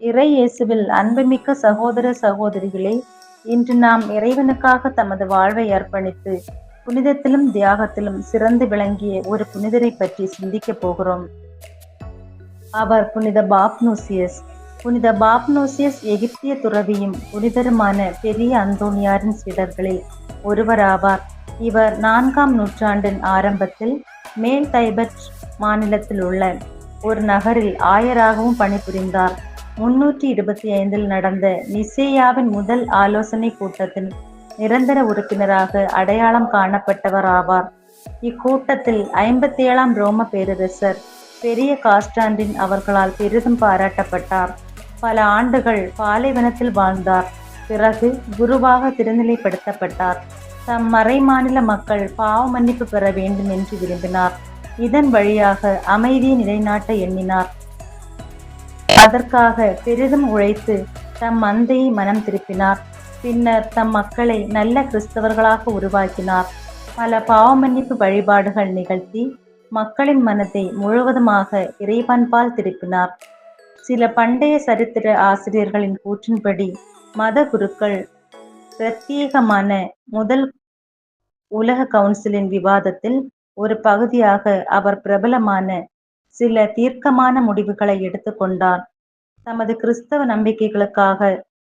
இறை இயேசுவில் அன்புமிக்க சகோதர சகோதரிகளே இன்று நாம் இறைவனுக்காக தமது வாழ்வை அர்ப்பணித்து புனிதத்திலும் தியாகத்திலும் சிறந்து விளங்கிய ஒரு புனிதரை பற்றி சிந்திக்கப் போகிறோம். அவர் புனித பாப்னூசியஸ். புனித பாப்னூசியஸ் எகிப்திய துறவியும் புனிதருமான பெரிய அந்தோனியாரின் சீடர்களில் ஒருவராவார். இவர் நான்காம் நூற்றாண்டின் ஆரம்பத்தில் மேல் தைபத் மாநிலத்தில் உள்ள ஒரு நகரில் ஆயராகவும் பணிபுரிந்தார். முன்னூற்றி இருபத்தி ஐந்தில் நடந்த நிசேயாவின் முதல் ஆலோசனை கூட்டத்தின் நிரந்தர உறுப்பினராக அடையாளம் காணப்பட்டவர் ஆவார். இக்கூட்டத்தில் ஐம்பத்தி ஏழாம் ரோம பேரரசர் பெரிய காஸ்டாண்டின் அவர்களால் பெரிதும் பாராட்டப்பட்டார். பல ஆண்டுகள் பாலைவனத்தில் வாழ்ந்தார். பிறகு குருவாக திருநிலைப்படுத்தப்பட்டார். தம் மறைமாநில மக்கள் பாவ மன்னிப்பு பெற வேண்டும் என்று விரும்பினார். இதன் வழியாக அமைதியை நிலைநாட்ட எண்ணினார். அதற்காக பெரிதும் உழைத்து தம் மந்தையை மனம் திருப்பினார். பின்னர் தம் மக்களை நல்ல கிறிஸ்தவர்களாக உருவாக்கினார். பல பாவமன்னிப்பு வழிபாடுகள் நிகழ்த்தி மக்களின் மனத்தை முழுவதுமாக இறைவன்பால் திருப்பினார். சில பண்டைய சரித்திர ஆசிரியர்களின் கூற்றின்படி மத குருக்கள் பிரத்யேகமான முதல் உலக கவுன்சிலின் விவாதத்தில் ஒரு பகுதியாக அவர் பிரபலமான சில தீர்க்கமான முடிவுகளை எடுத்துக்கொண்டார் தமது கிறிஸ்தவ நம்பிக்கைகளுக்காக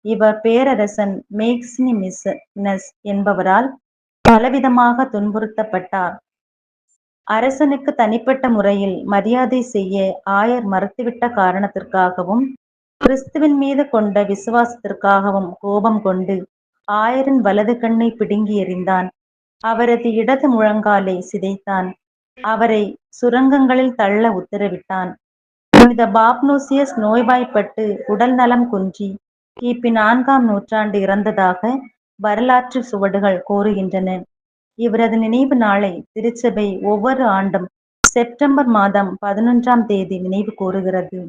இவர் பேரரசன் மேக்சினிமிசனஸ் என்பவரால் பலவிதமாக துன்புறுத்தப்பட்டார். அரசனுக்கு தனிப்பட்ட முறையில் மரியாதை செய்ய ஆயர் மறுத்துவிட்ட காரணத்திற்காகவும் கிறிஸ்துவின் மீது கொண்ட விசுவாசத்திற்காகவும் கோபம் கொண்டு ஆயரின் வலது கண்ணை பிடுங்கி எறிந்தான். அவரது இடது முழங்காலை சிதைத்தான். அவரை சுரங்கங்களில் தள்ள உத்தரவிட்டான். புனித பாப்னோசியஸ் நோய்வாய்ப்பட்டு உடல் நலம் குன்றி கிபி நான்காம் நூற்றாண்டு இறந்ததாக வரலாற்று சுவடுகள் கோருகின்றன இவரது நினைவு நாளை திருச்சபை ஒவ்வொரு ஆண்டும் செப்டம்பர் மாதம் பதினொன்றாம் தேதி நினைவு கூறுகிறது.